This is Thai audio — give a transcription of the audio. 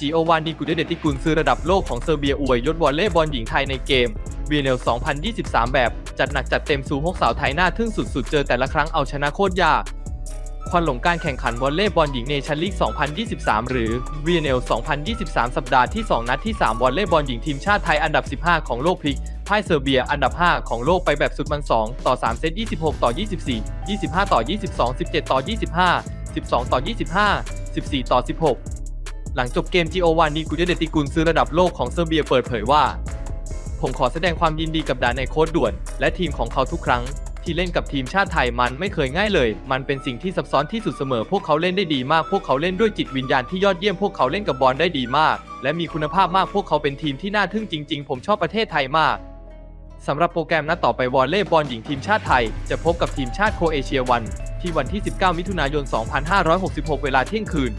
จีโอวานดีกุเดเดติกุลซื้อระดับโลกของเซอร์เบียอวยยศวอลเลย์บอลหญิงไทยในเกมวีเนล2023 แบบ จัดหนักจัดเต็มสู่พวกสาวไทยหน้าทึ่งสุดๆ เจอแต่ละครั้งเอาชนะโคตรยากควันหลงการแข่งขันวอลเลย์บอลหญิงเนชั่นลีก 2023 หรือ VNL 2023 สัปดาห์ที่ 2 นัดที่ 3 วอลเลย์บอลหญิงทีมชาติไทยอันดับ 15 ของโลกพลิกพ่ายเซอร์เบียอันดับ 5 ของโลกไปแบบสุดมัน 2 ต่อ 3 เซต 26 ต่อ 24 25 ต่อ 22 17 ต่อ 25 12 ต่อ 25 14 ต่อ 16 หลังจบเกม G01 นีกุเดเดติกุลซื้อระดับโลกของเซอร์เบียเปิดเผยว่า ผมขอแสดงความยินดีกับดานในโค้ดด่วน และทีมของเขาทุกครั้ง ที่เล่นกับทีมชาติไทยมันไม่เคยง่ายเลย มันเป็นสิ่งที่ซับซ้อนที่สุดเสมอ พวกเขาเล่นได้ดีมาก พวกเขาเล่นด้วยจิตวิญญาณที่ยอดเยี่ยม พวกเขาเล่นกับบอลได้ดีมาก และมีคุณภาพมาก พวกเขาเป็นทีมที่น่าทึ่งจริง ๆ ผมชอบประเทศไทยมากสำหรับโปรแกรมนัดต่อไปวอลเลย์บอลหญิงทีมชาติไทย จะพบกับทีมชาติโครเอเชียวัน ที่วันที่ 19 มิถุนายน 2566 เวลาเที่ยงคืน